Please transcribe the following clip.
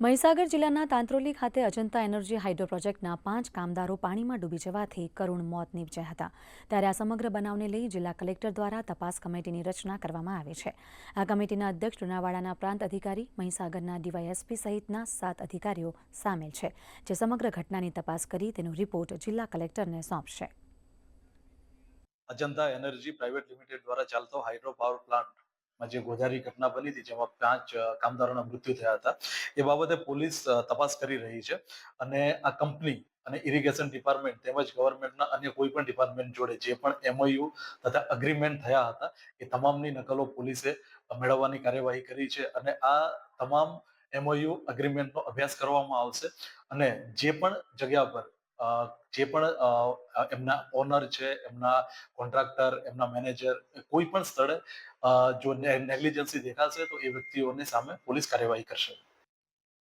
મહીસાગર જિલ્લાના તાંત્રોલી ખાતે Ajanta energy hydro પ્રોજેક્ટના પાંચ કામદારો પાણીમાં ડૂબી જવાથી કરુણ મોત નીપજ્યા હતા. ત્યારે આ સમગ્ર બનાવને લઈ જિલ્લા કલેક્ટર દ્વારા તપાસ કમિટીની રચના કરવામાં આવી છે. આ કમિટીના અધ્યક્ષ લુણાવાડાના પ્રાંત અધિકારી, મહીસાગરના ડીવાયએસપી સહિતના સાત અધિકારીઓ સામેલ છે, જે સમગ્ર ઘટનાની તપાસ કરી તેનો રિપોર્ટ જિલ્લા કલેક્ટરને સોંપશે. અજંતા એનર્જી પ્રાઇવેટ લિમિટેડ દ્વારા ચાલતો હાઇડ્રો પાવર પ્લાન્ટમાં જે ગોધારી ઘટના બની હતી, જેમાં પાંચ કામદારોના મૃત્યુ થયા હતા, એ બાબતે પોલીસ તપાસ કરી રહી છે અને આ કંપની અને ઇરિગેશન ડિપાર્ટમેન્ટ તેમજ ગવર્મેન્ટના અન્ય કોઈ પણ ડિપાર્ટમેન્ટ જોડે જે પણ એમઓયુ તથા અગ્રીમેન્ટ થયા હતા, એ તમામની નકલો પોલીસે મેળવવાની કાર્યવાહી કરી છે અને આ તમામ એમઓયુ અગ્રીમેન્ટનો અભ્યાસ કરવામાં આવશે અને જે પણ જગ્યા પર જે પણ એમના ઓનર છે, એમના કોન્ટ્રાક્ટર એમના મેનેજર કોઈ પણ સ્થળે જો નેગ્લિજન્સી દેખાશે તો એ વ્યક્તિઓની સામે પોલીસ કાર્યવાહી કરશે.